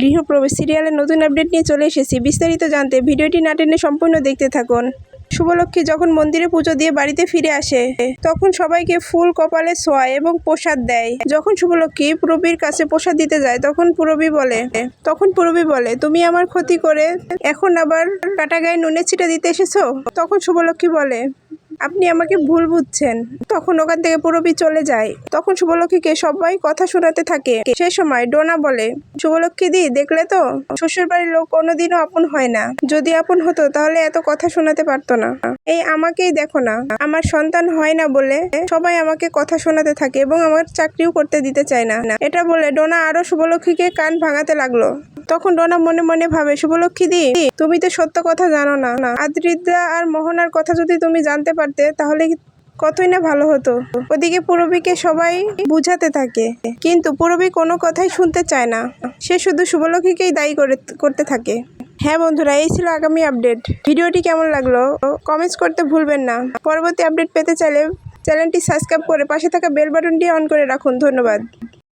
গৃহপ্রবেশ সিরিয়ালের নতুন আপডেট নিয়ে চলে এসেছি। বিস্তারিত জানতে ভিডিওটি না টেনে সম্পূর্ণ দেখতে থাকুন। শুভলক্ষ্মী যখন মন্দিরে পুজো দিয়ে বাড়িতে ফিরে আসে, তখন সবাইকে ফুল কপালে ছোঁয়ায় এবং প্রসাদ দেয়। যখন শুভলক্ষ্মী পুরবীর কাছে প্রসাদ দিতে যায়, তখন পুরবী বলে, তখন পুরবী বলে, তুমি আমার ক্ষতি করে এখন আবার কাটা গায়ে নুনের ছিটা দিতে এসেছ? তখন শুভলক্ষ্মী বলে আপনি আমাকে ভুল বুঝছেন। তখন ওখান থেকে পুরবী চলে যায়। তখন শুভলক্ষ্মীকে সবাই কথা শোনাতে থাকে। সে সময় ডোনা বলে, শুভলক্ষ্মী দি, দেখলে তো? শ্বশুর বাড়ির লোক কোনোদিনও আপন হয় না। যদি আপন হতো, তাহলে এত কথা শোনাতে পারতো না। এই আমাকেই দেখো না। আমার সন্তান হয় না বলে সবাই আমাকে কথা শোনাতে থাকে এবং আমার চাকরিও করতে দিতে চায় না। এটা বলে ডোনা আরও শুভলক্ষ্মীকে কান ভাঙাতে লাগল। তখন ডোনা মনে মনে ভাবে, শুভলক্ষ্মী দি, তুমি তো সত্য কথা জানো না। না আদ্রিদা আর মোহনার কথা যদি তুমি জানতে পারতে, তাহলে কতই না ভালো হতো। ওদিকে পুরবীকে সবাই বুঝাতে থাকে, কিন্তু পুরবী কোনো কথাই শুনতে চায় না। সে শুধু শুভলক্ষীকেই দায়ী করে, করতে থাকে। হ্যাঁ বন্ধুরা, এই ছিল আগামী আপডেট। ভিডিওটি কেমন লাগল, কমেন্টস করতে ভুলবেন না। পরবর্তী আপডেট পেতে চাইলে চ্যানেলটি সাবস্ক্রাইব করে পাশে থাকা বেল বাটনটি অন করে রাখুন। ধন্যবাদ।